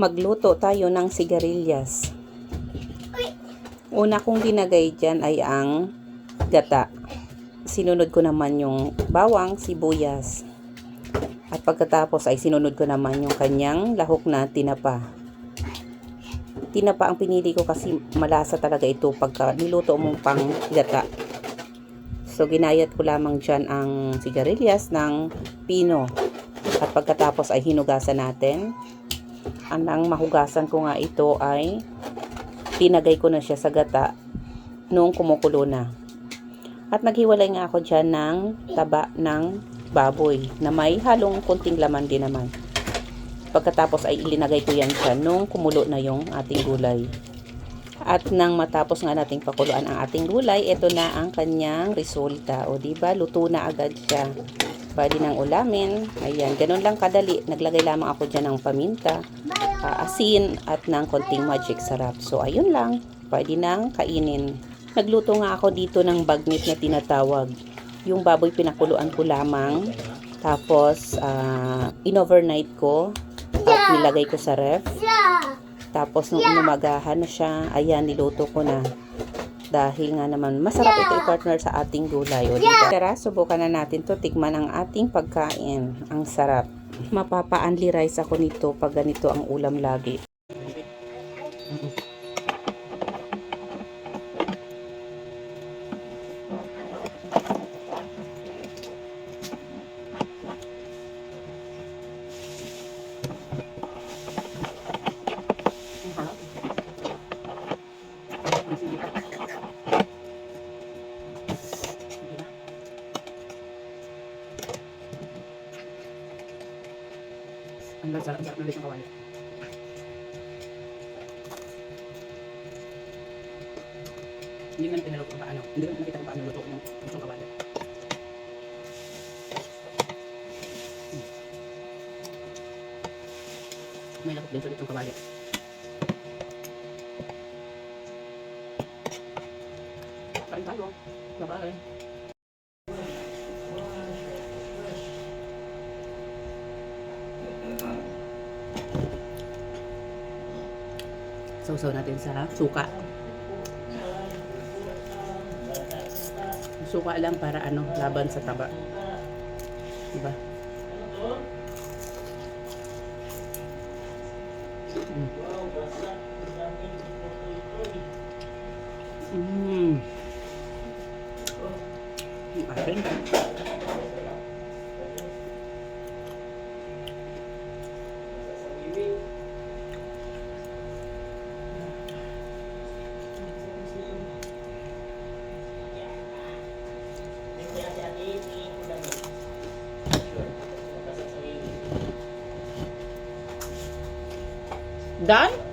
magluto tayo ng sigarilyas. Una kong dinagay dyan ay ang gata. Sinunod ko naman yung bawang, sibuyas. At pagkatapos ay sinunod ko naman yung kanyang lahok na tinapa. Tinapa ang pinili ko kasi malasa talaga ito pagka niluto mong pang gata. So, ginayat ko lamang dyan ang sigarilyas ng pino. At pagkatapos ay hinugasan natin. Anang mahugasan ko nga ito ay tinagay ko na siya sa gata noong kumukulo na. At naghiwalay nga ako dyan ng taba ng baboy na may halong kunting laman din naman. Pagkatapos ay ilinagay ko yan dyan nung kumulo na yung ating gulay. At nang matapos nga nating pakuluan ang ating gulay, ito na ang kanyang resulta. O di ba luto na agad siya. Pwede nang ulamin. Ayan, ganun lang kadali. Naglagay lamang ako dyan ng paminta, ah, asin, at ng konting magic sarap. So, ayun lang. Pwede nang kainin. Nagluto nga ako dito ng bagnit na tinatawag. Yung baboy pinakuluan ko lamang. Tapos, ah, in-overnight ko. At nilagay ko sa ref. Tapos, nung inumagahan na siya, ayan, niluto ko na. Dahil nga naman, masarap ito i-partner sa ating gulay. O, diba? Tara, subukan na natin to Tikman ang ating pagkain. Ang sarap. Mapapa-only rice ako nito pag ganito ang ulam lagi. Ang sarap, sarap ng litong kawali. Hindi man pinaluto ang paano. Hindi man nakita kung paano luto ng litong kawali. Hmm. May lakot din sa litong kawali. Kain tayo. Bye-bye. Sausaw natin sa suka. Suka lang para ano, laban sa taba. Diba? Mm. Mm. Ang asin. Done?